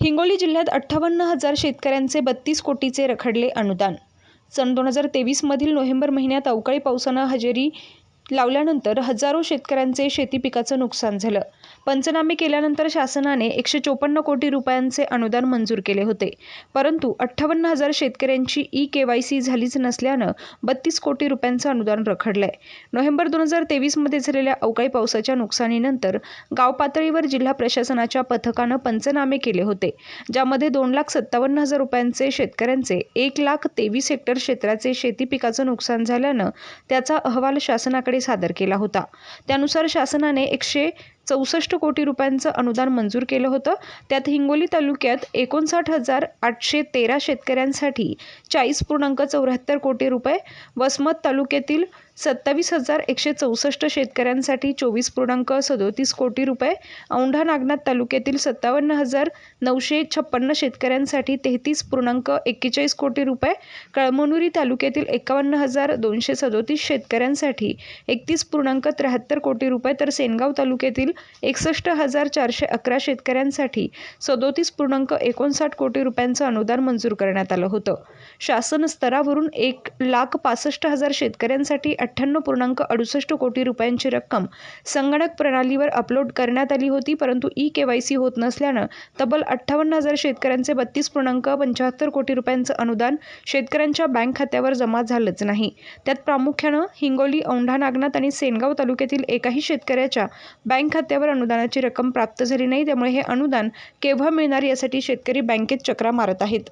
हिंगोली जिल्ह्यात अठ्ठावन्न हजार शेतकऱ्यांचे बत्तीस कोटीचे रखडले अनुदान. सन दोन हजार तेवीसमधील नोव्हेंबर महिन्यात अवकाळी पावसानं हजेरी लावल्यानंतर हजारो शेतकऱ्यांचे शेती पिकाचं नुकसान झालं. पंचनामे केल्यानंतर शासनाने एकशे चोपन्न कोटी रुपयांचे अनुदान मंजूर केले होते. परंतु अठ्ठावन्न हजार शेतकऱ्यांची ई के वाय सी झालीच नसल्यानं बत्तीस कोटी रुपयांचं अनुदान रखडलंय. नोव्हेंबर दोन हजार तेवीसमध्ये झालेल्या अवकाळी पावसाच्या नुकसानीनंतर गाव पातळीवर जिल्हा प्रशासनाच्या पथकानं पंचनामे केले होते. ज्यामध्ये दोन लाख सत्तावन्न हजार रुपयांचे शेतकऱ्यांचे एक लाख तेवीस हेक्टर क्षेत्राचे शेती पिकाचं नुकसान झाल्यानं त्याचा अहवाल शासनाकडे सादर केला होता. त्यानुसार शासनाने एकशे चौसष्ट कोटी रुपयांचं अनुदान मंजूर केलं होतं. त्यात हिंगोली तालुक्यात एकोणसाठ हजार आठशे तेरा शेतकऱ्यांसाठी चाळीस पूर्णांक चौऱ्याहत्तर कोटी रुपये वसमत तालुक्यातील सत्तावीस हजार एकशे चौसष्ट शेतकऱ्यांसाठी चोवीस पूर्णांक सदोतीस कोटी रुपये औंढा नागनाथ तालुक्यातील सत्तावन्न हजार नऊशे छप्पन्न शेतकऱ्यांसाठी तेहतीस पूर्णांक एक्केचाळीस कोटी रुपये कळमनुरी तालुक्यातील एकावन्न हजार दोनशे सदोतीस शेतकऱ्यांसाठी एकतीस पूर्णांक त्र्याहत्तर कोटी रुपये तर सेनगाव तालुक्यातील एकसष्ट हजार चारशे अकरा शेतकऱ्यांसाठी सदोतीस पूर्णांक एकोणसाठ कोटी रुपयांचं अनुदान मंजूर करण्यात आलं होतं. शासन स्तरावरून एक लाख पासष्ट हजार शेतकऱ्यांसाठी अठ्ठ्याण्णव पूर्णांक अडुसष्ट कोटी रुपयांची रक्कम संगणक प्रणालीवर अपलोड करण्यात आली होती परंतु ई के वाय सी होत नसल्यानं तब्बल अठ्ठावन्न हजार शेतकऱ्यांचे बत्तीस पूर्णांक पंच्याहत्तर कोटी रुपयांचं अनुदान शेतकऱ्यांच्या बँक खात्यावर जमा झालंच नाही. त्यात प्रामुख्यानं हिंगोली औंढा नागनाथ आणि सेनगाव तालुक्यातील एकाही शेतकऱ्याच्या बँक खात्यावर अनुदानाची रक्कम प्राप्त झाली नाही त्यामुळे हे अनुदान केव्हा मिळणार यासाठी शेतकरी बँकेत चक्रा मारत आहेत.